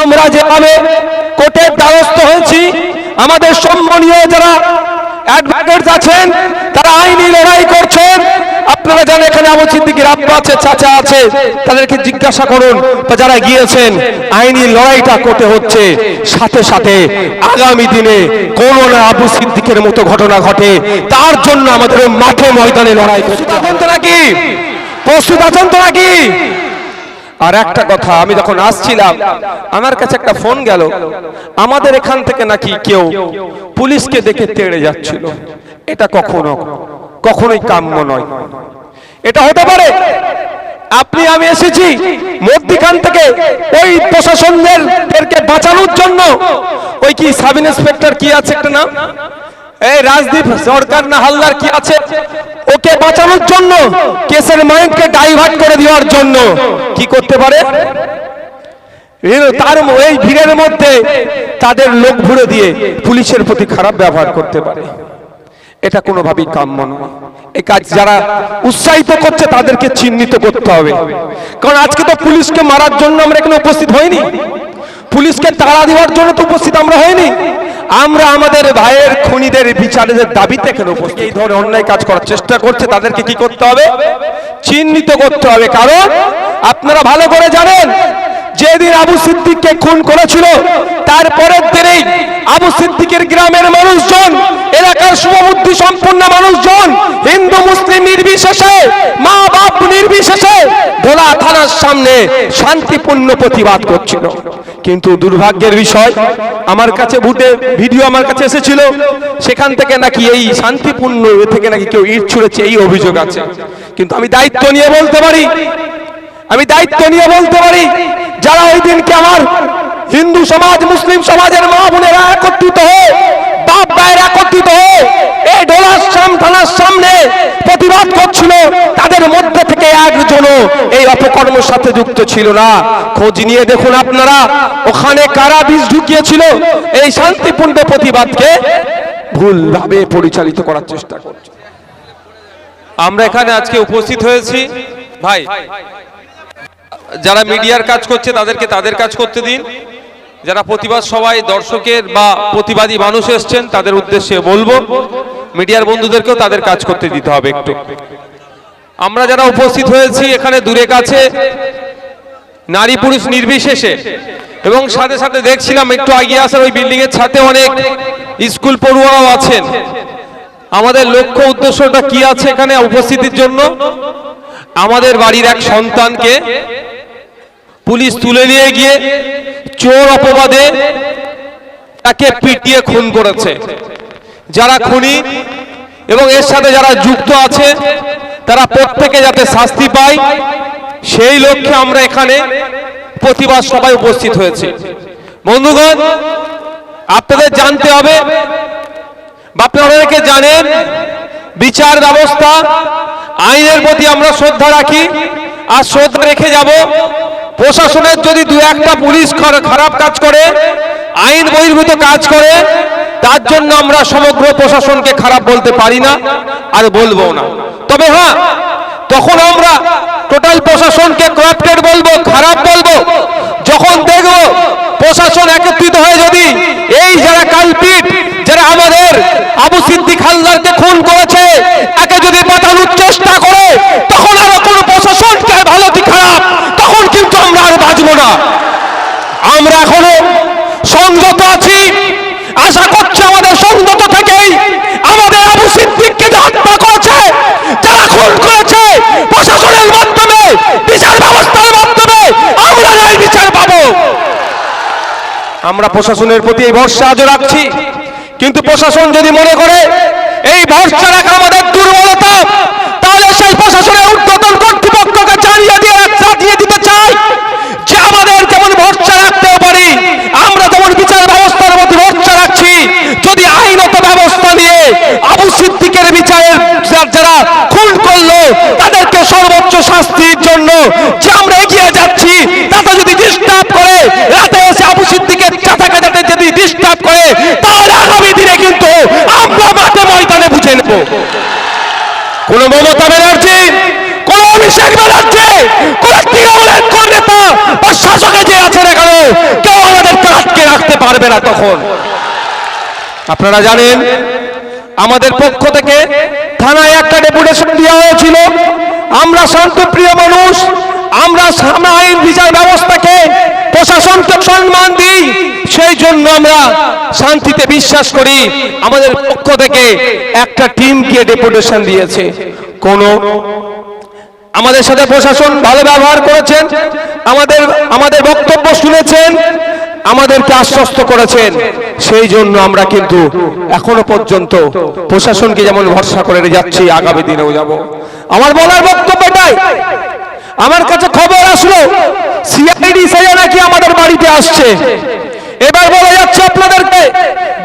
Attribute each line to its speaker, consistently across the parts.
Speaker 1: আমরা যেভাবে কোর্টের দ্বারস্থ হয়েছি, আমাদের সম্মানীয় যারা অ্যাডভোকেটস আছেন, তারা আইনি লড়াই করছেন। আপনারা জানেন এখানে আবু সিদ্দিকের আব্বা আছে, চাচা আছে, তাদেরকে জিজ্ঞাসা করুন বা যারা গিয়েছেন, আইনি লড়াইটা করতে হচ্ছে। সাথে সাথে আগামী দিনে কোন না আবু সিদ্দিকের মতো ঘটনা ঘটে, তার জন্য আমাদের মাঠে ময়দানে লড়াই। করতে নাকি? প্রস্তুত আছেন তো নাকি? আর একটা কথা, আমি যখন আসছিলাম, আমার কাছে একটা ফোন গেল। আমাদের এখান থেকে নাকি কেউ পুলিশকে দেখে তেড়ে যাচ্ছিল। এটা কখনো, কখনোই কাম্য নয়। এটা হতে পারে, আপনি, আমি এসেছি মধ্যিখান থেকে ওই প্রশাসনদেরকে বাঁচানোর জন্য। ওই কি সাব ইন্সপেক্টর কি আছে একটা নাম? এই রাজদীপ, সরকার না হালদার কি আছে? ওকে বাঁচানোর জন্য, কেসের মাইন্ডকে ডাইভার্ট করে দেওয়ার জন্য। কি করতে পারে? তার এই ভিড়ের মধ্যে তাদের লোক ভুড়ে দিয়ে পুলিশের প্রতি খারাপ ব্যবহার করতে পারে। এটা কোনোভাবেই কাম্য নয়। এই কাজ যারা উৎসাহিত করছে, তাদেরকে চিহ্নিত করতে হবে। কারণ আজকে তো পুলিশকে মারার জন্য আমরা এখানে উপস্থিত হইনি। পুলিশকে তাড়া দেওয়ার জন্য তো উপস্থিত আমরা হইনি। আমরা আমাদের ভাইয়ের খুনিদের বিচারের দাবিতে কেন এই ধরনের অন্যায় কাজ করার চেষ্টা করছে, তাদেরকে কি করতে হবে? চিহ্নিত করতে হবে। কারণ আপনারা ভালো করে জানেন যেদিন আবু সিদ্দিককে খুন করেছিল তারপরের দিনেই আবু সিদ্দিকের গ্রামের মানুষজন, এলাকার শুভবুদ্ধি সম্পন্ন মানুষজন, হিন্দু, মুসলিম নির্বিশেষে মা বাপ নির্বিশেষে ভোলা থানার সামনে শান্তিপূর্ণ প্রতিবাদ করছিল। কিন্তু দুর্ভাগ্যের বিষয়, আমার কাছে ভুটে ভিডিও আমার কাছে এসেছিল, সেখান থেকে নাকি এই শান্তিপূর্ণ থেকে নাকি কেউ ইট ছুঁড়েছে, এই অভিযোগ আছে। কিন্তু আমি দায়িত্ব নিয়ে বলতে পারি আমি দায়িত্ব নিয়ে বলতে পারি, যারা ওই দিনকে আমার হিন্দু সমাজ, মুসলিম সমাজের মা বোনেরা একত্রিত হয়ে, বাপ ভাইয়ের একত্রিত হয়ে এই ডোলার সাম থানার সামনে প্রতিবাদ করছিল, তাদের মধ্যে থেকে একজনও এই অপকর্মের সাথে যুক্ত ছিল না। খোঁজ নিয়ে দেখুন আপনারা, ওখানে কারা বিষ ঢুকিয়েছিল, এই শান্তিপূর্ণ প্রতিবাদকে ভুলভাবে পরিচালিত করার চেষ্টা করছে।
Speaker 2: আমরা এখানে আজকে উপস্থিত হয়েছি। ভাই যারা মিডিয়ার কাজ করছে, তাদেরকে তাদের কাজ করতে দিন। যারা প্রতিবাদ সবাই দর্শকের বা প্রতিবাদী মানুষ এসছেন, তাদের উদ্দেশ্যে বলব, মিডিয়ার বন্ধুদেরকেও তাদের কাজ করতে দিতে হবে একটু। আমরা যারা উপস্থিত হয়েছি, এখানে দূরে কাছে, নারী পুরুষ নির্বিশেষে, এবং সাথে সাথে দেখছিলাম, একটু এগিয়ে আসার ওই বিল্ডিং এর ছাদে অনেক স্কুল পড়ুয়ারাও আছেন। আমাদের লক্ষ্য উদ্দেশ্যটা কি আছে এখানে উপস্থিতির জন্য? আমাদের বাড়ির এক সন্তানকে পুলিশ তুলে নিয়ে গিয়ে চোর অপবাদে তাকে পিটিয়ে খুন করেছে। যারা খুনি এবং এর সাথে যারা যুক্ত আছে, তারা প্রত্যেকে যাতে শাস্তি পায়, সেই লক্ষ্যে আমরা এখানে প্রতিবাদ সবাই উপস্থিত হয়েছি। বন্ধুগণ, আপনাদের জানতে হবে বা আপনারা জানেন, বিচার ব্যবস্থা, আইনের প্রতি আমরা শ্রদ্ধা রাখি। আর শ্রদ্ধা রেখে যাব প্রশাসনের যদি দু একটা পুলিশ খার- খারাপ কাজ করে, আইন বহির্ভূত কাজ করে, তার জন্য আমরা সমগ্র প্রশাসনকে খারাপ বলতে পারি না আর বলব না। তবে হ্যাঁ তখন আমরা টোটাল প্রশাসনকে করাপ্টেড বলব, খারাপ বলব যখন দেখব প্রশাসন একত্রিত হয়ে যদি এই যারা কালপিট যারা আমাদের আবু সিদ্দিক হালদারকে খুন করেছে একে যদি বাঁচানোর চেষ্টা করে তখন আর কোন প্রশাসনকে ভালো কি খারাপ তখন কিন্তু আমরা আর বাঁচবো না আমরা এখনও সংযত আছি আশা করছি আমাদের সংযত থেকেই আমাদের আবু সিদ্দিককে যে হত্যা করেছে যারা খুন করেছে প্রশাসনের মাধ্যমে বিচার ব্যবস্থার মাধ্যমে আমরা ন্যায় বিচার পাবো আমরা প্রশাসনের প্রতি এই ভরসা আজও রাখছি। কিন্তু প্রশাসন যদি মনে করে এই ভরসা রাখা আমাদের দুর্বলতা, তাহলে সেই প্রশাসনের ঊর্ধ্বতন কর্তৃপক্ষকে জানিয়ে দিয়ে জানিয়ে দিতে চাই যে আমাদের যেমন ভরসা রাখতেও পারি, আমরা যেমন বিচার ব্যবস্থার প্রতি ভরসা রাখছি। যদি আইনত ব্যবস্থা নিয়ে আবু সিদ্দিকের বিচারের যারা খুন করল তাদেরকে সর্বোচ্চ শাস্তির জন্য যে আমরা এগিয়ে যাচ্ছি তাতে যদি ডিস্টার্ব করে রাতে এসে আবু সিদ্দিকের চাচাকে যাতে যদি ডিস্টার্ব করে তাহলে আগামী দিনে কিন্তু আমরা মাঠে ময়দানে বুঝে নেব কোন মমতা ব্যানার্জি, কোন অভিষেক ব্যানার্জি, কোন তৃণমূলের কোন নেতা বা শাসকে যে আছে না কেন কেউ
Speaker 1: পারবে না তখন। আপনারা জানেন, আমাদের পক্ষ থেকে থানায় একটা ডেপুটেশন দেওয়া হয়েছিল, আমরা শান্তপ্রিয় মানুষ, আমরা আইন বিচার ব্যবস্থাকে প্রশাসনকে সম্মান দিই। সেই জন্য আমরা শান্তিতে বিশ্বাস করি। আমাদের পক্ষ থেকে একটা টিমকে ডেপুটেশন দিয়েছে। কোনো আমাদের সাথে প্রশাসন ভালো ব্যবহার করেছেন। আমাদের আমাদের বক্তব্য শুনেছেন। আমাদেরকে আশ্বস্ত করেছেন। সেই জন্য আমরা কিন্তু এখনও পর্যন্ত প্রশাসনকে যেমন ভরসা করে যাচ্ছি, আগামী দিনেও যাব। আমার বলার বক্তব্য এটাই। আমার কাছে খবর আসলো সিআইডি সেজে নাকি আমাদের বাড়িতে আসছে। এবার বলা যাচ্ছে আপনাদেরকে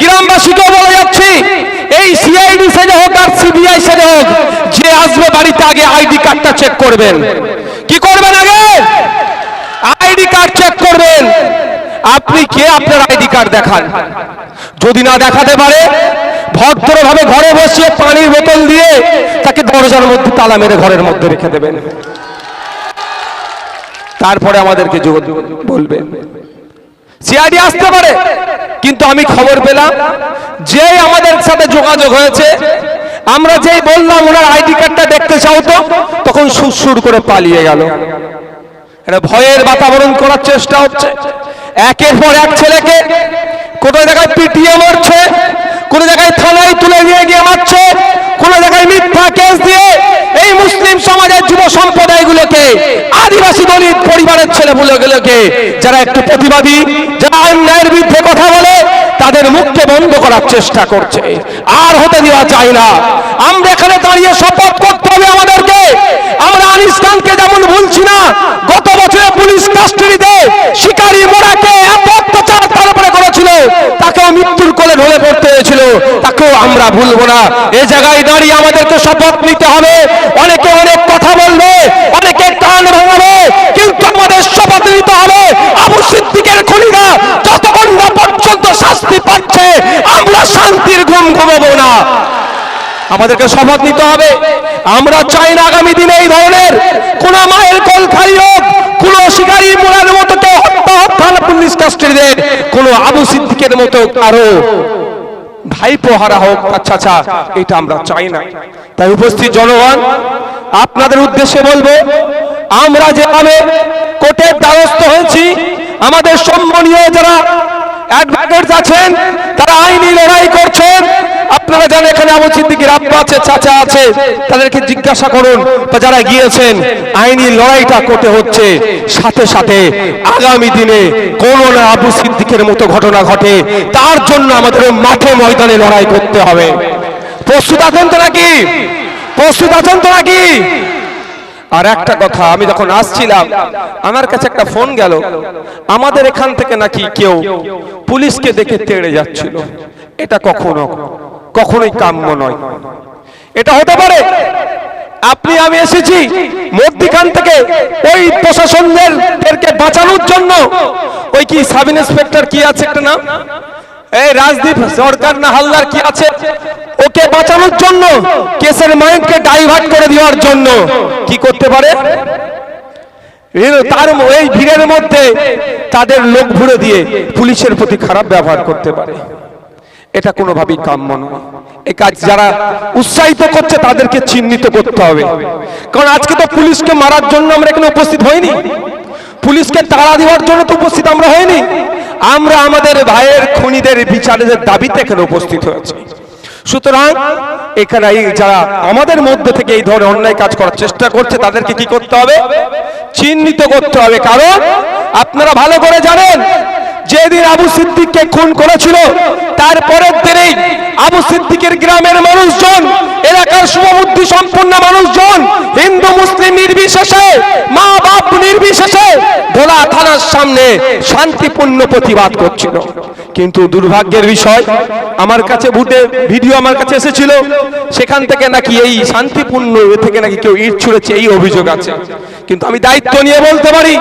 Speaker 1: গ্রামবাসীকে বলা যাচ্ছে, এই সিআইডি সেজে হোক আর সিবিআই সেজে হোক, যে আসবে বাড়িতে আগে আইডি কার্ডটা চেক করবেন। কি করবেন আগে? আইডি কার্ড চেক করবেন। আপনি কে? আপনার আইডি কার্ড দেখান। যদি না দেখাতে পারে, ভদ্রভাবে ঘরে বসিয়ে পানির বোতল দিয়ে তাকে দরজার মধ্যে তালা মেরে ঘরের মধ্যে রেখে দেবেন। তারপরে আমাদেরকে বলবেন সিআইডি আসতে পারে, কিন্তু আমি খবর পেলাম যে আমাদের সাথে যোগাযোগ হয়েছে, আমরা যেই বললাম ওনার আইডি কার্ডটা দেখতে চাও তো, তখন সুর করে পালিয়ে গেল। এটা ভয়ের বাতাবরণ করার চেষ্টা হচ্ছে। একের পর এক ছেলেকে কোনো জায়গায় পিটিয়ে মারছে কোন জায়গায় থানায় তুলে নিয়ে গিয়ে মারছে কোন জায়গায় মিথ্যা কেস দিয়ে এই মুসলিম সমাজের যুব সম্প্রদায়গুলোকে আদিবাসী দলিত পরিবারের ছেলেগুলোকে যারা একটু প্রতিবাদী, যারা অন্যায়ের বিরুদ্ধে কথা বলে, তাদের মুখকে বন্ধ করার চেষ্টা করছে। আর হতে দেওয়া যায় না। আমরা এখানে দাঁড়িয়ে শপথ করতে হবে আমাদেরকে। আমরা আনিস খানকে যেমন ভুলছি না, গত বছরে পুলিশ কাস্টডিতে শিকারী মোড়াকে এত অত্যাচার তার উপরে করেছিল। তাকেও মৃত্যুর কোলে ঢলে পড়তে হয়েছিল। তাকেও আমরা ভুলবো না। এ জায়গায় দাঁড়িয়ে আমাদেরকে শপথ নিতে হবে। অনেকে অনেক কথা বলবে, অনেকে কান ভাঙাবে কিন্তু আমাদের শপথ নিতে হবে আবু সিদ্দিকের খুনিরা যতক্ষণ না পর্যন্ত শাস্তি পাচ্ছে আমরা শান্তির ঘুম ঘুমাবো না। আমাদেরকে শপথ নিতে হবে। আমরা চাই না আগামী দিনে এই ধরনের কোন মায়ের কল খালি হোক কোন শিকারী মোড়ার মতো কেউ হত্যা হত্যা পুলিশ কাস্টডিদের, কোন আবু সিদ্দিকের মতো কারও। ভাইপো হারা হোক আচ্ছা আচ্ছা এটা আমরা চাই না। তাই উপস্থিত জনগণ, আপনাদের উদ্দেশ্যে বলব, আমরা যেভাবে কোর্টের দ্বারস্থ হয়েছি, আমাদের সম্মানীয় যারা অ্যাডভোকেটস আছেন, তারা আইনি লড়াই করছেন। আপনারা জানেন এখানে আবু সিদ্দিকের আব্বা আছে চাচা আছে। তাদেরকে জিজ্ঞাসা করুন, বা যারা গিয়েছেন, আইনি লড়াইটা করতে হচ্ছে। সাথে সাথে আগামী দিনে কোন না আবু সিদ্দিকের মতো ঘটনা ঘটে। তার জন্য আমাদের মাঠে ময়দানে লড়াই করতে হবে। প্রস্তুত আছেন তো নাকি? প্রস্তুত আছেন তো নাকি? আর একটা কথা, আমি যখন আসছিলাম, আমার কাছে একটা ফোন গেল। আমাদের এখান থেকে নাকি কেউ পুলিশকে দেখে তেড়ে যাচ্ছিল। এটা কখনো, কখনোই কাম্য নয়। এটা হতে পারে, আপনি, আমি এসেছি মধ্যিখান থেকে ওই প্রশাসনদেরকে বাঁচানোর জন্য। ওই কি সাব ইন্সপেক্টর কি আছে একটা নাম? এই রাজদীপ, সরকার না হালদার কি আছে? ওকে বাঁচানোর জন্য, কেসের মাইন্ডকে ডাইভার্ট করে দেওয়ার জন্য। কি করতে পারে? তার এই ভিড়ের মধ্যে তাদের লোক ভরে দিয়ে পুলিশের প্রতি খারাপ ব্যবহার করতে পারে। এটা কোনোভাবেই কাম্য নয়। এই কাজ যারা উৎসাহিত করছে, তাদেরকে চিহ্নিত করতে হবে। কারণ আজকে তো পুলিশকে মারার জন্য আমরা এখানে উপস্থিত হইনি। পুলিশকে তাড়া দেওয়ার জন্য তো উপস্থিত আমরা হইনি। আমরা আমাদের ভাইয়ের, খুনিদের, বিচারের দাবিতে এখানে উপস্থিত হয়েছি। সুতরাং এখানে যারা আমাদের মধ্যে থেকে এই ধরনের অন্যায় কাজ করার চেষ্টা করছে, তাদেরকে কি করতে হবে? চিহ্নিত করতে হবে। কারণ আপনারা ভালো করে জানেন, যেদিন আবু সিদ্দিককে খুন করেছিল তারপরের দিনেই আবু সিদ্দিকের গ্রামের মানুষজন, এলাকার শুভবুদ্ধি সম্পন্ন মানুষজন, হিন্দু, মুসলিম নির্বিশেষে মা বাপ নির্বিশেষে, ভোলা থানার সামনে শান্তিপূর্ণ প্রতিবাদ করছিল। কিন্তু দুর্ভাগ্যের বিষয়, আমার কাছে ভুটে ভিডিও আমার কাছে এসেছিল, সেখান থেকে নাকি এই শান্তিপূর্ণ এ থেকে নাকি কেউ ইট ছুঁড়েছে, এই অভিযোগ আছে। কিন্তু আমি দায়িত্ব নিয়ে বলতে পারি,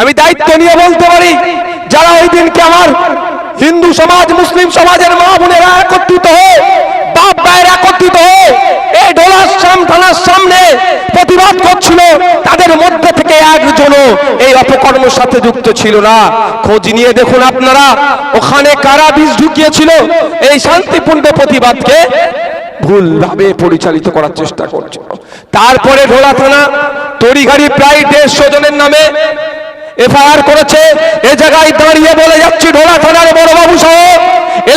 Speaker 1: আমি দায়িত্ব নিয়ে বলতে পারি, যারা ওই দিনকে আমার হিন্দু সমাজ, মুসলিম সমাজের মা বোনেরা একত্রিত হয়ে ভাইয়ের একত্রিত হয়ে এই ডোলার সাম, থানার সামনে প্রতিবাদ করছিল। তাদের মধ্যে থেকে একজনও এই অপকর্মের সাথে যুক্ত ছিল না। খোঁজ নিয়ে দেখুন আপনারা, ওখানে কারা বীজ ঢুকিয়েছিল? এই শান্তিপূর্ণ প্রতিবাদকে ভুলভাবে পরিচালিত করার চেষ্টা করছিল। তারপরে ঢোলা থানা, তড়িঘাড়ি প্রায় দেড়শো জনের নামে এফআইআর করেছে। এ জায়গায় দাঁড়িয়ে বলে যাচ্ছি, ঢোলা থানার বড়বাবু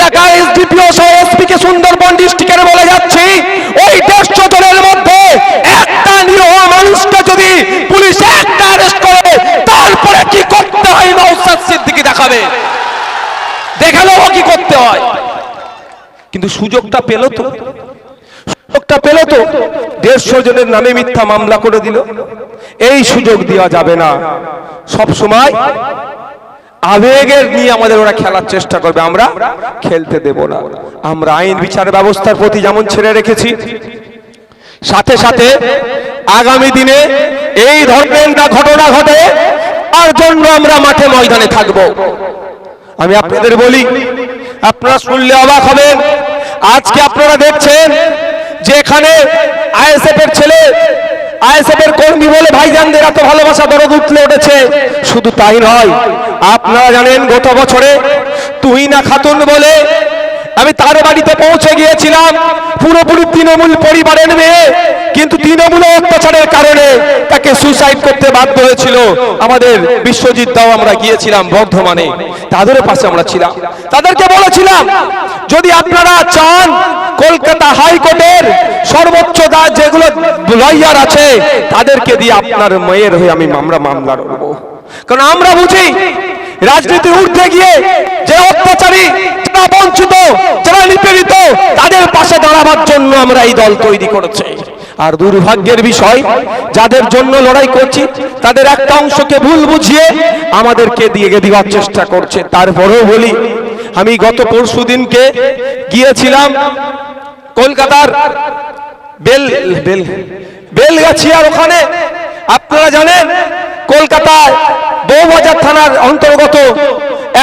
Speaker 1: সহ এলাকার এসডিপিও সহ এসপি কে সুন্দরবন ডিস্ট্রিক্টের বলে যাচ্ছি, ওই দেড়শো জনের মধ্যে একটা নিরীহ মানুষকে যদি পুলিশ একটা অ্যারেস্ট করে, তারপরে কি করতে হয় নৌসাদ সিদ্দিকি দেখাবে? দেখাল কি করতে হয়। কিন্তু সুযোগটা পেল তো। সুযোগটা পেল তো। দেড়শো জনের নামে মিথ্যা মামলা করে দিল। এই সুযোগ দেওয়া যাবে না। সব সময় আবেগের নিয়ে আমাদের ওরা খেলার চেষ্টা করবে, আমরা খেলতে দেব না। আমরা আইন বিচার ব্যবস্থার প্রতি যেমন ছেড়ে রেখেছি, সাথে সাথে আগামী দিনে এই ধরনের ঘটনা ঘটে, তার জন্য আমরা মাঠে ময়দানে থাকব। আমি আপনাদের বলি, আপনারা শুনলে অবাক হবেন, আজকে আপনারা দেখছেন যে এখানে আইএসএফ এর ছেলে, আইএসএফ এর কর্মী বলে ভাইজানদের এত ভালোবাসা দরদ উঠলে উঠেছে। শুধু তাই নয় আপনারা জানেন গত বছরে তুহিনা খাতুন বলে আমি তার বাড়িতে পৌঁছে গিয়েছিলাম পুরোপুরি তৃণমূল পরিবারের মেয়ে, কিন্তু তৃণমূল অত্যাচারের কারণে তাকে সুইসাইড করতে বাধ্য হয়েছিল। আমাদের বিশ্বজিৎ দাও আমরা গিয়েছিলাম বর্ধমানে, তাদের পাশে আমরা ছিলাম। তাদেরকে বলেছিলাম, যদি আপনারা চান কলকাতা হাইকোর্টের সর্বোচ্চ দা, যেগুলো লয়ার আছে, তাদেরকে দিয়ে আপনার মেয়ের হয়ে আমি আমরা মামলা করব কারণ আমরা বুঝি রাজনীতি উঠতে গিয়ে যে অত্যাচারী, যারা বঞ্চিত, যারা নিপীড়িত, তাদের পাশে দাঁড়াবার জন্য আমরা এই দল তৈরি করেছি। আর দুর্ভাগ্যের বিষয়, যাদের জন্য লড়াই করছি, তাদের একটা অংশকে ভুল বুঝিয়ে আমাদেরকে দিয়ে দেওয়ার চেষ্টা করছে। তারপরেও বলি, আমি গত পরশু দিনকে গিয়েছিলাম কলকাতার বেল বেল বেলগাছিয়ার ওখানে। আপনারা জানেন কলকাতায় বৌবাজার থানার অন্তর্গত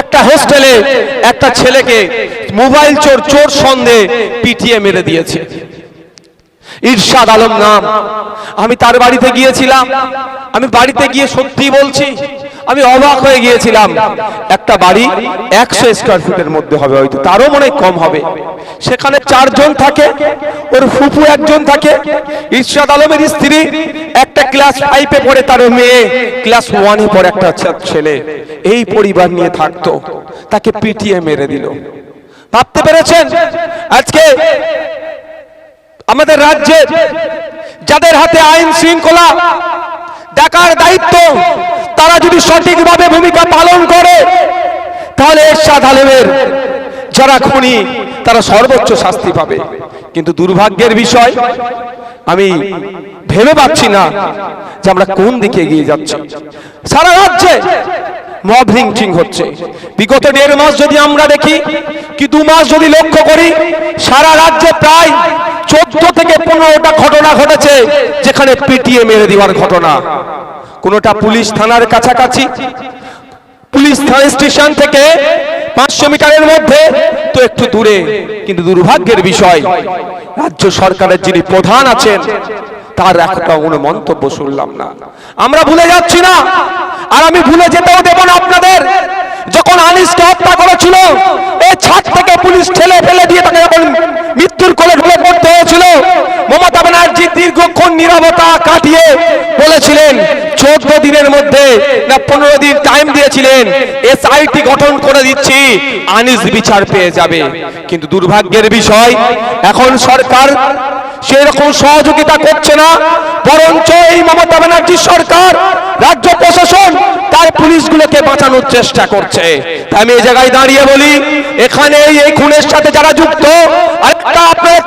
Speaker 1: একটা হোস্টেলে একটা ছেলেকে মোবাইল চোর চোর সন্দেহে পিটিয়ে মেরে দিয়েছে। ঈর্ষাদ আলম নাম। আমি তার বাড়িতে গিয়েছিলাম। আমি বাড়িতে গিয়ে সত্যি বলছি আমি অবাক হয়ে গিয়েছিলাম। একটা বাড়ি একশো স্কোয়ার ফিটের মধ্যে হবে হয়তো, তারও মনে কম হবে। সেখানে চারজন থাকে, ওর ফুপু একজন থাকে, ইরশাদ আলমের স্ত্রী, একটা ক্লাস ফাইভে পড়ে তার মেয়ে ক্লাস ওয়ানে পড়ে একটা ছেলে। এই পরিবার নিয়ে থাকতো, তাকে পিটিয়ে মেরে দিল। ভাবতে পেরেছেন? আজকে আমাদের রাজ্যে যাদের হাতে আইন শৃঙ্খলা দেখার দায়িত্ব তারা যদি সঠিকভাবে ভূমিকা পালন করে, তাহলে এরশাদ আলমের যারা খুনি, তারা সর্বোচ্চ শাস্তি পাবে। কিন্তু দুর্ভাগ্যের বিষয়, আমি ভেবে পাচ্ছি না যে আমরা কোন দিকে এগিয়ে যাচ্ছি। সারা রাজ্যে মব লিঞ্চিং হচ্ছে। বিগত দেড় মাস যদি আমরা দেখি, কি দু মাস যদি লক্ষ্য করি, সারা রাজ্যে প্রায় চোদ্দ থেকে পনেরোটা ঘটনা ঘটেছে, যেখানে পিটিয়ে মেরে দেওয়ার ঘটনা। কোনোটা পুলিশ থানার কাছাকাছি? পুলিশ থানা স্টেশন থেকে পাঁচশো মিটারের মধ্যে, তো একটু দূরে, কিন্তু দুর্ভাগ্যের বিষয়, রাজ্য সরকারের যিনি প্রধান আছেন, তার একটা কোনো মন্তব্য শুনলাম না। আমরা ভুলে যাচ্ছি না, আর আমি ভুলে যেতেও দেব না আপনাদের। যখন আনিসকে হত্যা করেছিল এই ছাদ থেকে পুলিশ ঠেলে ফেলে দিয়ে তাকে যখন মৃত্যুর কোলে ঢুলে পড়তে হয়েছিল, মমতা ব্যানার্জি দীর্ঘক্ষণ নিরবতা কাটিয়ে বলেছিলেন, চোদ্দ দিনের মধ্যে না পনেরো দিন টাইম দিয়েছিলেন এসআইটি গঠন করে দিচ্ছি, আনিস বিচার পেয়ে যাবে। কিন্তু দুর্ভাগ্যের বিষয়, এখন সরকার সেরকম সহযোগিতা করছে না, বরঞ্চ এই মমতা ব্যানার্জি সরকার রাজ্য প্রশাসন তার পুলিশগুলোকে বাঁচানোর চেষ্টা করছে। আমি এই জায়গায় দাঁড়িয়ে বলি, এখানে এই খুনের সাথে যারা যুক্ত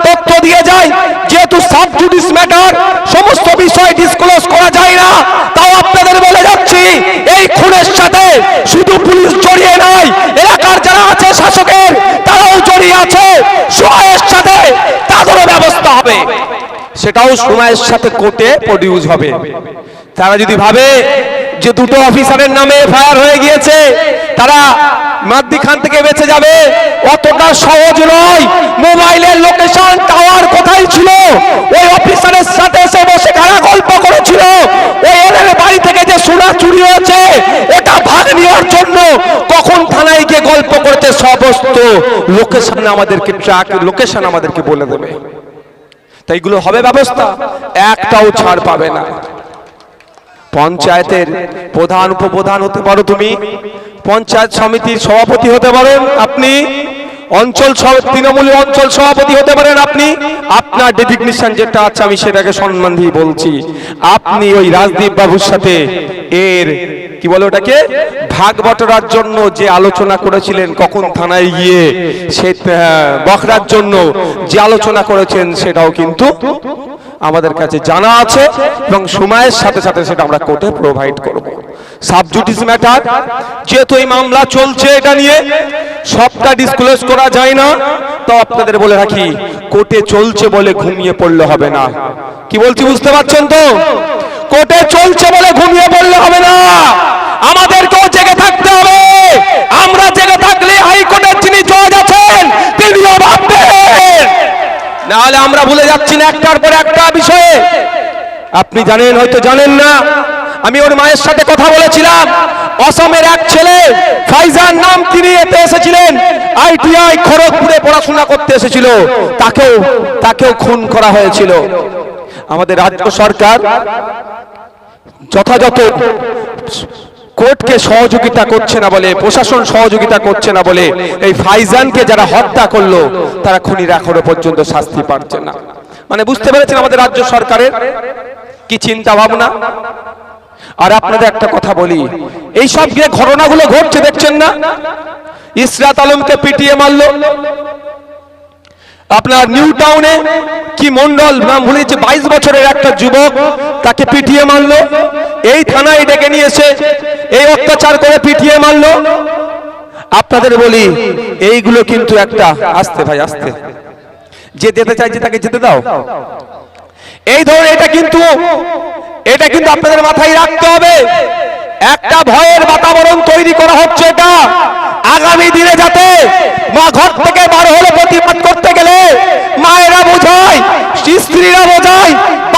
Speaker 1: তথ্য দিয়ে যায় যেহেতু সাব জুডিস ম্যাটার, সমস্ত বিষয় ডিসক্লোজ করা যায় না, তাও আপনাদের বলে যাচ্ছি, এই খুনের সাথে শুধু পুলিশ জড়িয়ে নাই, এলাকার যারা আছে শাসকের, তারাও জড়িয়ে আছে সময়ের সাথে তাদেরও ব্যবস্থা হবে। সেটাও সময়ের সাথে কোর্টে প্রডিউস হবে। তারা যদি ভাবে যে দুটো অফিসারের নামে ফায়ার হয়ে গিয়েছে, তারা মাদ্দিখান থেকে বেঁচে যাবে, অতটা সহজ নয়। মোবাইলের লোকেশন টাওয়ার কোথায় ছিল? ওই অফিসারের সাথে এসে বসে কারা গল্প করেছিল? ওই এদের বাড়ি থেকে যে সোনা চুরি হয়েছে, ওটা ভাগ নেওয়ার জন্য কখন থানায় গিয়ে গল্প করেছে সমস্ত লোকেশন আমাদেরকে ট্র্যাক লোকেশন আমাদেরকে বলে দেবে। তাই এগুলো হবে ব্যবস্থা। একটাও ছাড় পাবে না। পঞ্চায়েতের প্রধান, উপপ্রধান হতে পারো তুমি। পঞ্চায়েত সমিতির সভাপতি হতে পারেন আপনি। অঞ্চল সভ- তৃণমূলের অঞ্চল সভাপতি হতে পারেন আপনি। আপনার ডেজিগনেশন যেটা আছে আমি সেটাকে সম্মান দিয়ে বলছি। আপনি ওই রাজদীপ বাবুর সাথে এর কি বলে ওটাকে? ভাগ বটরার জন্য যে আলোচনা করেছিলেন কখন থানায় গিয়ে সে বখরার জন্য যে আলোচনা করেছেন সেটাও কিন্তু আমাদের কাছে জানা আছে এবং সময়ের সাথে সাথে সেটা আমরা কোর্টে প্রোভাইড করব। সাবজুডিস ম্যাটার যেহেতু এই মামলা চলছে এটা নিয়ে, সবটা ডিসক্লোজ করা যায় না। তো আপনাদের বলে রাখি, কোর্টে চলছে বলে ঘুমিয়ে পড়লে হবে না। কি বলছি বুঝতে পারছেন তো? কোর্টে চলছে বলে ঘুমিয়ে পড়লে হবে না। আমাদেরকেও জেগে থাকতে হবে। আমরা জেগে থাকলে হাইকোর্টের যিনি জজ আছেন, তিনিও ভাববেন। নাহলে আমরা ভুলে যাচ্ছি না একটার পর একটা বিষয়ে। আপনি জানেন, হয়তো জানেন না। আমি ওর মায়ের সাথে কথা বলেছিলাম। অসমের এক ছেলে ফাইজান নাম তিনি এতে এসেছিলেন। আইটিআই খড়গপুরে পড়াশোনা করতে এসেছিল। তাকেও তাকেও খুন করা হয়েছিল। আমাদের রাজ্য সরকার যথাযথ কোর্টকে সহযোগিতা করছে না বলে, প্রশাসন সহযোগিতা করছে না বলে, এই ফাইজানকে যারা হত্যা করল, তারা খুনির এখনও পর্যন্ত শাস্তি পাচ্ছে না। মানে বুঝতে পেরেছেন আমাদের রাজ্য সরকারের কি চিন্তা ভাবনা আর আপনাদের একটা কথা বলি। এই সব যে ঘটনাগুলো ঘটছে, দেখছেন না? ইসরাত আলমকে পিটিয়ে মারল। আপনার নিউ টাউনে কি মন্ডল, নাম ভুলেছে বাইশ বছরের একটা যুবক তাকে পিটিয়ে মারলো। এই থানায় ডেকে নিয়েছে এই অত্যাচার করে পিটিয়ে মারলো। আপনাদের বলি, এইগুলো কিন্তু একটা, আসতে ভাই, আসতে। যে যেতে চাইছে তাকে যেতে দাও। এই ধরনের এটা কিন্তু এটা কিন্তু আপনাদের মাথায় রাখতে হবে। একটা ভয়ের বাতাবরণ তৈরি করা হচ্ছে এটা। আগামী দিনে যাতে মা ঘর থেকে বার হলে প্রতিবাদ করতে গেলে মায়েরা বোঝায়, স্ত্রীরা বোঝায়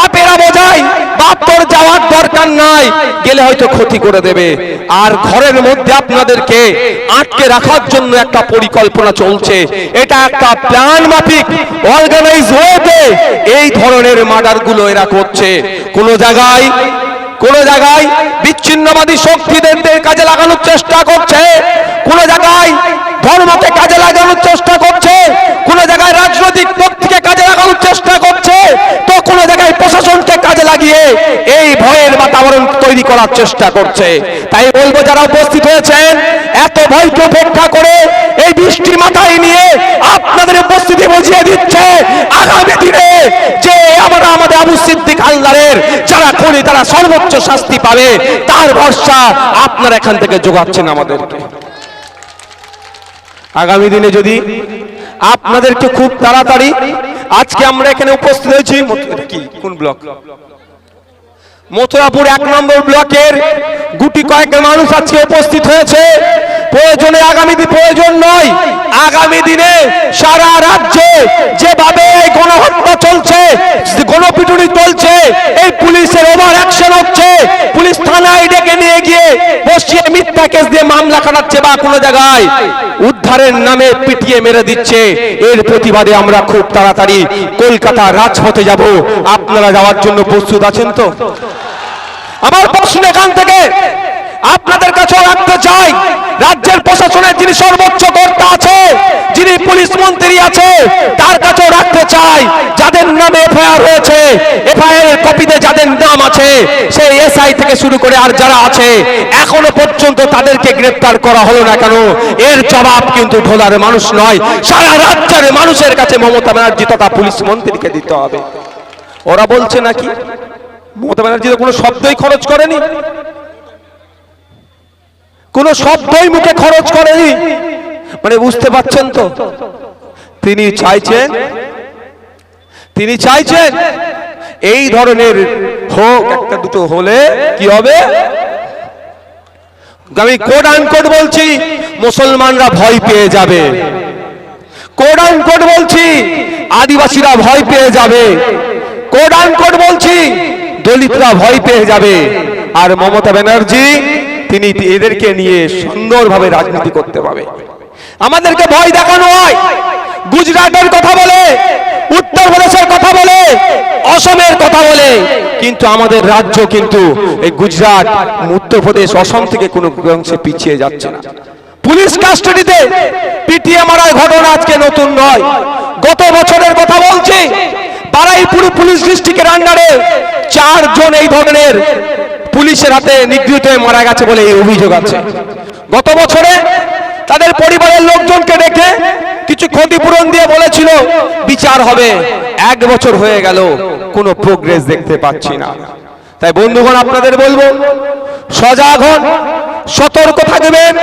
Speaker 1: বাপেরা বোঝায় বাপ তোর যাওয়ার দরকার নাই, গেলে হয়তো ক্ষতি করে দেবে। আর ঘরের মধ্যে আপনাদেরকে আটকে রাখার জন্য একটা পরিকল্পনা চলছে। এটা একটা প্ল্যান মাফিক অর্গানাইজ ওয়েতে এই ধরনের মার্ডারগুলো এরা করছে। কোন জায়গায় কোন জায়গায় বিচ্ছিন্নবাদী শক্তিদের কাজে লাগানোর চেষ্টা করছে কোন জায়গায় ধর্মকে কাজে লাগানোর চেষ্টা করছে কোন জায়গায় রাজনৈতিক পক্ষকে কাজে লাগানোর চেষ্টা করছে তো কোন জায়গায় প্রশাসনকে কাজে লাগিয়ে এই ভয়ের বাতাবরণ তৈরি করার চেষ্টা করছে। তাই বলব, যারা উপস্থিত হয়েছেন, এত ভয়কে উপেক্ষা করে এই বৃষ্টি মাথায় নিয়ে আপনাদের উপস্থিতি বুঝিয়ে দিচ্ছে, আগামী দিনে যে আমরা আমাদের আবু সিদ্দিক আল্লাহের যারা করি তারা সর্বোচ্চ শাস্তি পাবে, তার ভরসা আপনারা এখান থেকে যোগাচ্ছেন আমাদেরকে। আগামী দিনে যদি আপনাদেরকে খুব তাড়াতাড়ি, আজকে আমরা এখানে উপস্থিত হয়েছি কি কোন ব্লক? মথুরাপুর এক নম্বর ব্লকের গুটি কয়েক মানুষ আজকে উপস্থিত হয়েছে। প্রয়োজনে আগামী দিন প্রয়োজন নয়, আগামী দিনে সারা রাজ্যে যেভাবে এই গণহত্যা চলছে, গণপিটুনি চলছে, এই পুলিশের ওভার অ্যাকশন হচ্ছে, পুলিশ থানায় ডেকে নিয়ে গিয়ে বসিয়ে মিথ্যা কেস দিয়ে মামলা কাটাচ্ছে বা কোনো জায়গায় উদ্ধারের নামে পিটিয়ে মেরে দিচ্ছে। এর প্রতিবাদে আমরা খুব তাড়াতাড়ি কলকাতা রাজপথে যাব। আপনারা যাওয়ার জন্য প্রস্তুত আছেন তো? আমার প্রশ্ন এখান থেকে, আপনাদের কাছেও রাখতে চাই, রাজ্যের প্রশাসনের যিনি সর্বোচ্চ কর্তা আছে, যিনি পুলিশ মন্ত্রী আছে, তার কাছেও রাখতে চাই, যাদের নামে এফআইআর হয়েছে এফআইআর কপিতে যাদের নাম আছে, সেই এসআই থেকে শুরু করে আর যারা আছে, এখনও পর্যন্ত তাদেরকে গ্রেফতার করা হলো না কেন? এর জবাব কিন্তু ঢোলার মানুষ নয়, সারা রাজ্যের মানুষের কাছে মমতা ব্যানার্জি তথা পুলিশ মন্ত্রীকে দিতে হবে। ওরা বলছে নাকি? মমতা ব্যানার্জি তো কোনো শব্দই খরচ করেনি। কোনো শব্দই মুখে খরচ করেনি। মানে বুঝতে পাচ্ছেন তো? তিনি চাইছেন তিনি চাইছেন, এই ধরনের হোক, একটা দুটো হলে কি হবে? আমি কোড আনকোড বলছি, মুসলমানরা ভয় পেয়ে যাবে। কোড কোড বলছি, আদিবাসীরা ভয় পেয়ে যাবে। কোড কোড বলছি দলিতরা ভয় পেয়ে যাবে। আর মমতা ব্যানার্জি, তিনি এদেরকে নিয়ে সুন্দরভাবে রাজনীতি করতে পারবে। আমাদেরকে ভয় দেখানো হয়। গুজরাটের কথা বলে উত্তরপ্রদেশের কথা বলে, অসমের কথা বলে। কিন্তু আমাদের রাজ্য কিন্তু এই গুজরাট উত্তরপ্রদেশ অসম থেকে কোনো অংশে পিছিয়ে যাচ্ছে না। পুলিশ কাস্টাডিতে পিটিএ মারার ঘটনা আজকে নতুন নয়। গত বছরের কথা বলছি। বারাইপুর পুলিশ ডিস্ট্রিক্টের আন্ডারে চারজন এই ধরনের পুলিশের হাতে নিগৃহীত হয়ে মারা গেছে বলে এই অভিযোগ আছে। গত বছরে তাদের পরিবারের লোকজনকে ডেকে কিছু ক্ষতিপূরণ দিয়ে বলেছিল, বিচার হবে। এক বছর হয়ে গেল, কোনো প্রোগ্রেস দেখতে পাচ্ছি না। তাই বন্ধুগণ, আপনাদের বলব, সজাগ হন, সতর্ক থাকবেন,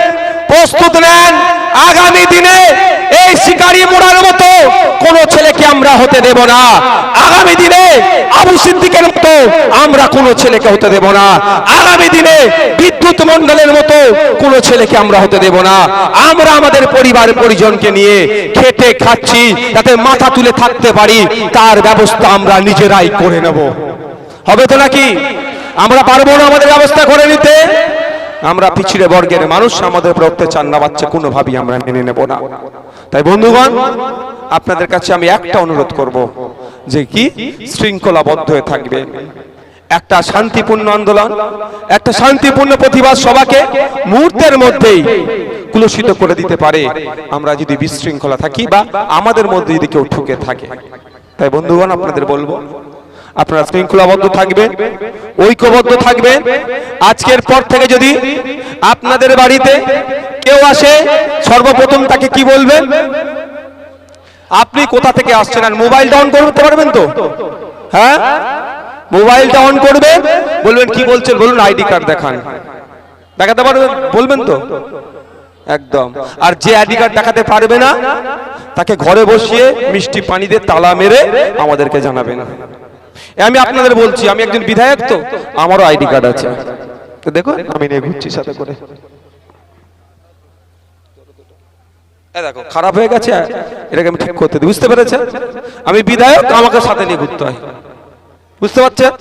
Speaker 1: প্রস্তুত নেন। আগামী দিনে এই শিকারি মোড়ার মতো কোন ছেলেকে আমরা হতে দেব না। আগামী দিনে আবু সিদ্দিকের মতো আমরা কোন ছেলেকে হতে দেব না। আগামী দিনে বিদ্যুৎ মন্ডলের মতো কোন ছেলেকে আমরা হতে দেব না। আমরা আমাদের পরিবার পরিজনকে নিয়ে খেটে খাচ্ছি, যাতে মাথা তুলে থাকতে পারি, তার ব্যবস্থা আমরা নিজেরাই করে নেব। হবে তো নাকি? আমরা পারব না আমাদের ব্যবস্থা করে নিতে? আমরা পিছিয়ে বর্গের মানুষ, আমাদের উপর অত্যাচার না বাচ্চা কোনোভাবেই আমরা মেনে নেব না। তাই বন্ধুগণ, আপনাদের কাছে আমি একটা অনুরোধ করব যে কি? শৃঙ্খলাবদ্ধ হয়ে থাকবে। একটা শান্তিপূর্ণ আন্দোলন, একটা শান্তিপূর্ণ প্রতিবাদ সভাকে মুহূর্তের মধ্যেই কুলসিত করে দিতে পারে। আমরা যদি বিশৃঙ্খলা থাকি বা আমাদের মধ্যে যদি কেউ ঠুকে থাকে। তাই বন্ধুগণ, আপনাদের বলব আপনারা শৃঙ্খলাবদ্ধ থাকবেন, ঐক্যবদ্ধ থাকবেন। আজকের পর থেকে যদি আপনাদের বাড়িতে কেউ আসে, সর্বপ্রথম তাকে কি বলবেন? আপনি কোথা থেকে আসছেন আর মোবাইলটা অন করতে পারবেন তো? হ্যাঁ? মোবাইলটা অন করবে, বলবেন, কি বলছেন? বলুন, আইডি কার্ড দেখান। দেখাতে পারবেন? বলবেন তো? একদম। আর যে আইডি কার্ড দেখাতে পারবে না, তাকে ঘরে বসিয়ে মিষ্টি পানি দিয়ে তালা মেরে আমাদেরকে জানাবেন। আমি আপনাদের বলছি, আমি একজন বিধায়ক তো, আমারও আইডি কার্ড আছে। দেখো আমি নিয়ে ঘুরছি সাথে করে। দেখো, খারাপ হয়ে গেছে, এটাকে আমি ঠিক করতে দিই, বুঝতে পেরেছেন? আমি বিধায়ক, আমাকে সাথে নিয়ে ঘুরতে হয়। বুঝতে পারছেন?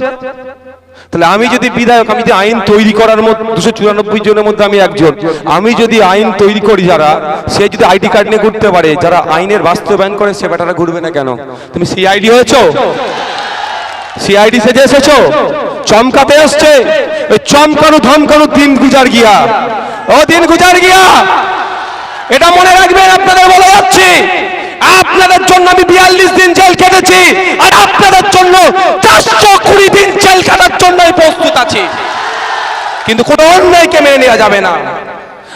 Speaker 1: তাহলে আমি যদি বিধায়ক, আমি যদি আইন তৈরি করার মধ্যে, দুশো চুরানব্বই জনের মধ্যে আমি একজন, আমি যদি আইন তৈরি করি যারা, সে যদি আইডি কার্ড নিয়ে ঘুরতে পারে, যারা আইনের বাস্তবায়ন করে, সে বেটারা ঘুরবে না কেন? তুমি সিআইডি হয়েছো? সিআইডি সেজে এসেছ চমকাতে আসছে ওই চমকানো ধমকানো দিন গুজার গিয়া ও দিন গুজার গিয়া এটা মনে রাখবেন আপনাদের বলে যাচ্ছি আপনাদের জন্য আমি বিয়াল্লিশ দিন জেল কেটেছি আর আপনাদের জন্য চারশো কুড়ি দিন জেল কাটার জন্য প্রস্তুত আছি। কিন্তু কোনো অন্যায়কে মেনে নেওয়া যাবে না।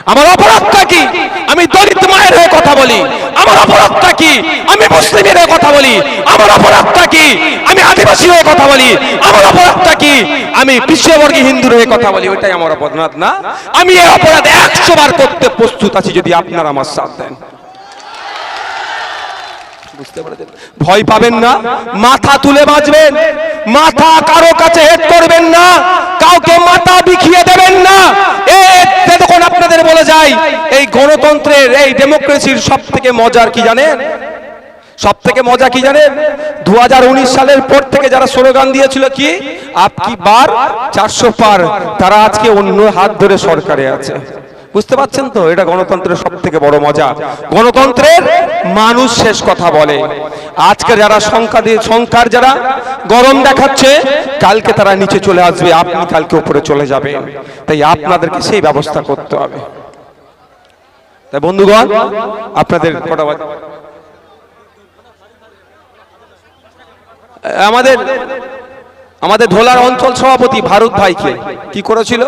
Speaker 1: আমার অপরাধটা কি? আমি দলিত মায়ের হয়ে কথা বলি। আমার অপরাধটা কি? আমি মুসলিমের হয়ে কথা বলি। আমার অপরাধটা কি? আমি আদিবাসী হয়ে কথা বলি। আমার অপরাধটা কি? আমি বিশ্ববর্গী হিন্দুর হয়ে কথা বলি। ওইটাই আমার অপরাধ না। আমি এই অপরাধ একশো বার করতে প্রস্তুত আছি যদি আপনারা আমার সাথ দেন। ভয় পাবেন না। মাথা তুলে বাঁচবেন। মাথা কারও কাছে হেড করবেন না। কাউকে মাথা বিখিয়ে দেবেন না। এ আপনাদের বলে যাই এই গণতন্ত্রের, এই ডেমোক্রেসির সব থেকে মজার কি জানেন? সব থেকে মজা কি জানেন? দু হাজার উনিশ সালের পর থেকে যারা স্লোগান দিয়েছিল কি? আপ কি বার, চারশো পার, তারা আজকে অন্য হাত ধরে সরকারে আছে। বুঝতে পারছেন তো? এটা গণতন্ত্রের সব থেকে বড় মজা। গণতন্ত্রের মানুষ শেষ কথা বলে। আজকে যারা সংখ্যা দিয়ে সংখ্যার যারা গরম দেখাচ্ছে, কালকে তারা নিচে চলে আসবে, আপনি কালকে উপরে চলে যাবে তাই আপনাদেরকে সেই ব্যবস্থা করতে হবে। তাই বন্ধুগণ, আপনাদের আমাদের আমাদের ধোলার অঞ্চল সভাপতি ভারত ভাইকে কি করেছিল?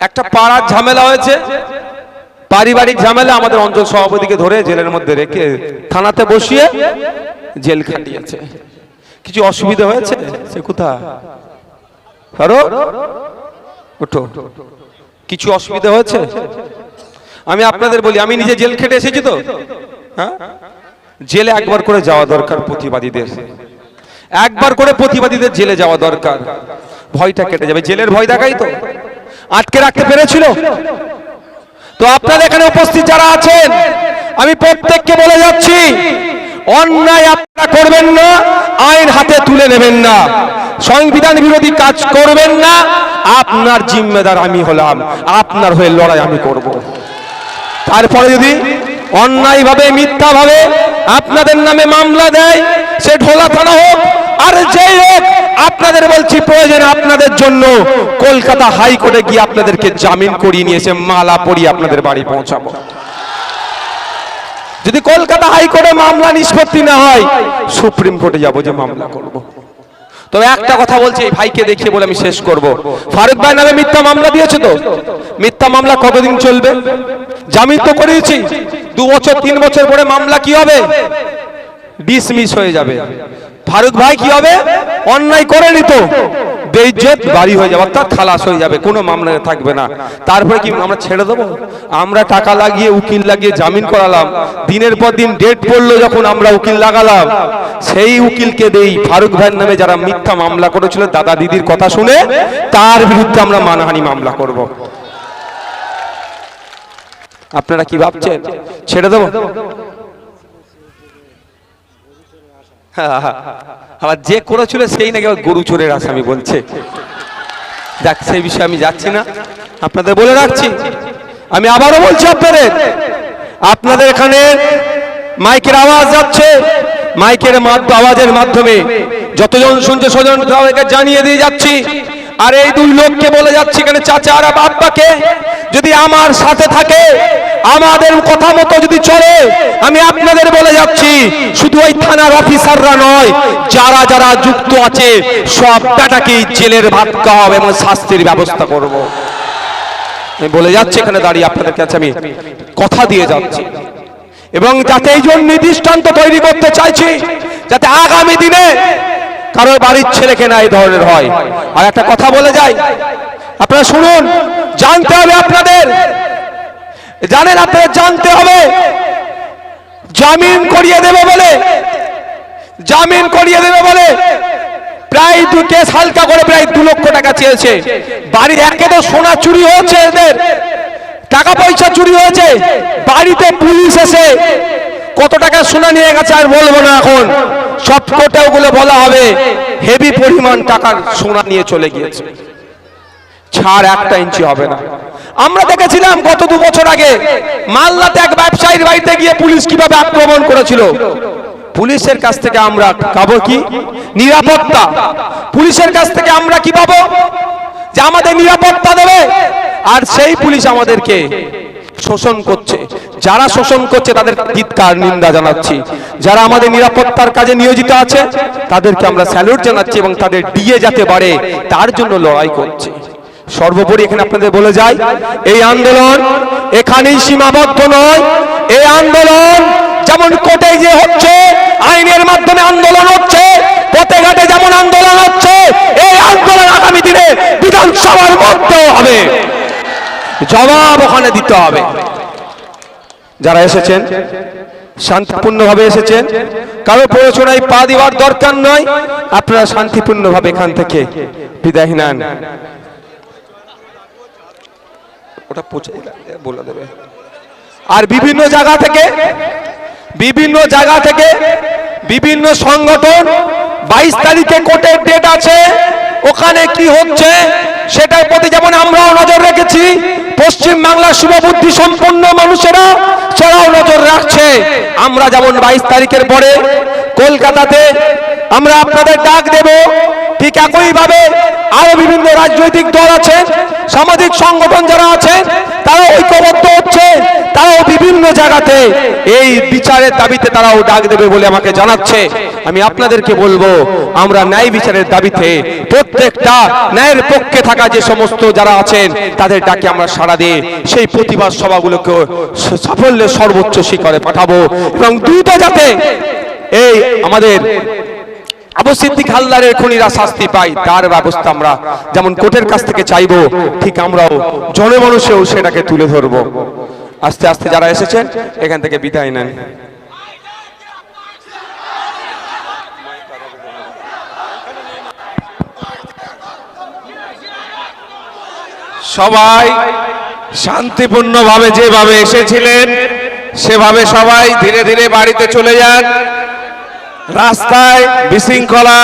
Speaker 1: একটা পাড়ার ঝামেলা হয়েছে। পারিবারিক ঝামেলা আমাদের অঞ্চল সভাপতিকে ধরে জেলের মধ্যে রেখে থানাতে বসিয়ে জেল খাটিয়েছে। কিছু অসুবিধা হয়েছে? সে কোথা ওঠো। কিছু অসুবিধা হয়েছে? আমি আপনাদের বলি, আমি নিজে জেল খেটে এসেছি তো। হ্যাঁ? জেলে একবার করে যাওয়া দরকার প্রতিবাদীদের। একবার করে প্রতিবাদীদের জেলে যাওয়া দরকার। ভয়টা কেটে যাবে। জেলের ভয় দেখাই তো। আটকে রাখতে পেরেছিল? তো আপনারা এখানে উপস্থিত যারা আছেন, আমি প্রত্যেককে বলে যাচ্ছি, অন্যায় আপনারা করবেন না, আইন হাতে তুলে নেবেন না, সংবিধান বিরোধী কাজ করবেন না, আপনার জিম্মেদার আমি হলাম, আপনার হয়ে লড়াই আমি করব। তারপরে যদি অন্যায়ভাবে, মিথ্যাভাবে আপনাদের নামে মামলা দেয়, সে ঢোলা থানা হোক আর যেই হোক, আপনাদের বলছি, প্রয়োজনে আপনাদের জন্য কলকাতা হাইকোর্টে গিয়ে আপনাদেরকে জামিন করিয়ে নিয়ে এসে মালা পরিয়ে আপনাদের বাড়ি পৌঁছাবো। যদি কলকাতা হাইকোর্টে মামলা নিষ্পত্তি না হয়, সুপ্রিম কোর্টে যাব যে মামলা করব। তবে একটা কথা বলছি, এই ভাইকে দেখিয়ে বলে আমি শেষ করব। ফারুক ভাই নামে মিথ্যা মামলা দিয়েছে তো? মিথ্যা মামলা কতদিন চলবে? জামিন তো করিয়েছি। দু বছর, তিন বছর পরে মামলা কি হবে? ডিসমিস হয়ে যাবে। ফারুক ভাই কি হবে? অন্যায় করেনি তো বেইজ্জত বাড়ি হয়ে যাবে, অর্থাৎ খালাস হয়ে যাবে, কোনো মামলা থাকবে না। তারপরে কি আমরা ছেড়ে দেবো? আমরা টাকা লাগিয়ে উকিল লাগিয়ে জামিন করালাম। দিনের পর দিন ডেট পড়ল যখন আমরা উকিল লাগালাম। সেই উকিলকে দেই ফারুক ভাইয়ের নামে যারা মিথ্যা মামলা করেছিল, দাদা দিদির কথা শুনে তার বিরুদ্ধে আমরা মানহানি মামলা করব। আপনারা কি ভাবছেন? ছেড়ে দেবো? আবার যে করেছিল সেই নাকি আবার গরু চোরের আসামি বলছে। যাক, সেই বিষয়ে আমি যাচ্ছি না। আপনাদের বলে রাখছি। আমি আবারও বলছি আপনাদের আপনাদের এখানে মাইকের আওয়াজ যাচ্ছে। মাইকের আওয়াজের মাধ্যমে যতজন শুনছে তাদেরকে জানিয়ে দিয়ে যাচ্ছি। আর এই দুই লোককে বলে যাচ্ছি এখানে চাচা আর বাপ্পাকে, যদি আমার সাথে থাকে, আমাদের কথা মতো যদি চলে, আমি আপনাদের বলে যাচ্ছি, শুধু ওই থানার অফিসাররা নয়, যারা যারা যুক্ত আছে, সব টাটাকেই জেলের ভাত খাওয়াবো এবং শাস্তির ব্যবস্থা করব। আমি বলে যাচ্ছি এখানে দাঁড়িয়ে আপনাদের কাছে আমি কথা দিয়ে যাচ্ছি। এবং যাতে এই জন্য দৃষ্টান্ত তৈরি করতে চাইছি, যাতে আগামী দিনে কারও বাড়ির ছেলেকে না এই ধরনের হয়। আর একটা কথা বলে যাই। আপনারা শুনুন, জানতে হবে আপনাদের। জানেন আপনাদের জানতে হবে, জামিন করিয়ে দেবে বলে, জামিন করিয়ে দেবে বলে প্রায় দু কেস হালকা করে প্রায় দু লক্ষ টাকা চেয়েছে। বাড়ির একে তো সোনা চুরি হয়েছে এদের, টাকা পয়সা চুরি হয়েছে। বাড়িতে পুলিশ এসে কত টাকা সোনা নিয়ে গেছে আর বলব না এখন। সব কোটে ওগুলো বলা হবে হেভি পরিমাণ টাকার সোনা নিয়ে চলে গিয়েছে। ছাড় একটা ইঞ্চি হবে না। আমরা দেখেছিলাম গত দু বছর আগে, মালদাতে এক ব্যবসায়ীর বাড়িতে গিয়ে পুলিশ কীভাবে আক্রমণ করেছিল? পুলিশের কাছ থেকে আমরা পাবো কি? নিরাপত্তা। পুলিশের কাছ থেকে আমরা কি পাবো? যে আমাদের নিরাপত্তা দেবে, আর সেই পুলিশ আমাদেরকে শোষণ করছে। যারা শোষণ করছে, তাদের চিৎকার নিন্দা জানাচ্ছি। যারা আমাদের নিরাপত্তার কাজে নিয়োজিত আছে, তাদেরকে আমরা স্যালুট জানাচ্ছি এবং তাদের ডিএ যাতে বাড়ে, তার জন্য লড়াই করছি। সর্বোপরি এখানে আপনাদের বলে যাই, এই আন্দোলন এখানেই সীমাবদ্ধ নয়। এই আন্দোলন যেমন কোর্টে যে হচ্ছে, আইনের মাধ্যমে আন্দোলন হচ্ছে, পথে ঘাটে যেমন আন্দোলন হচ্ছে, এই আন্দোলন আগামী দিনে বিধানসভার মধ্যেও হবে। জবাব ওখানে দিতে হবে। যারা এসেছেন, শান্তিপূর্ণভাবে এসেছেন, কারও প্ররোচনায় পা দেওয়ার দরকার নয়, আপনারা শান্তিপূর্ণভাবে এখান থেকে বিদায় নেন। ওটা বলে দেবে। আর বিভিন্ন জায়গা থেকে, বিভিন্ন জায়গা থেকে, বিভিন্ন সংগঠন, বাইশ তারিখে কোর্টের ডেট আছে। ওখানে কি হচ্ছে? সেটার প্রতি যেমন আমরাও নজর রেখেছি, পশ্চিম বাংলার শুভবুদ্ধি সম্পন্ন মানুষেরা সেরাও নজর রাখছে। আমরা যেমন বাইশ তারিখের পরে কলকাতাতে আমরা আপনাদের ডাক দেব, ঠিক একইভাবে আরও বিভিন্ন রাজনৈতিক দল আছে, সামাজিক সংগঠন যারা আছেন তারা ঐক্যবদ্ধ হচ্ছে। বিভিন্ন জায়গাতে এই বিচারের দাবিতে তারাও ডাক দেবে বলে আমাকে জানাচ্ছে। আমি আপনাদেরকে বলব, আমরা ন্যায় বিচারের দাবিতে প্রত্যেকটা ন্যায়ের পক্ষে থাকা যে সমস্ত যারা আছেন, তাদের ডাকে আমরা সাড়া দিয়ে সেই প্রতিবাদ সভাগুলোকে সাফল্যের সর্বোচ্চ শিখরে পাঠাবো এবং দ্রুত যাতে এই আমাদের আবু সিদ্দিক হালদারের খুনিরা শাস্তি পাই তার ব্যবস্থা আমরা যেমন কোর্টের কাছ থেকে চাইব, ঠিক আমরাও জনমানুষেও সেটাকে তুলে ধরবো। আস্তে আস্তে যারা এসেছেন, এখান থেকে বিদায় নেন।
Speaker 2: সবাই
Speaker 3: শান্তিপূর্ণভাবে যেভাবে এসেছিলেন, সেভাবে সবাই ধীরে ধীরে বাড়িতে চলে যান। রাস্তায় বিশৃঙ্খলা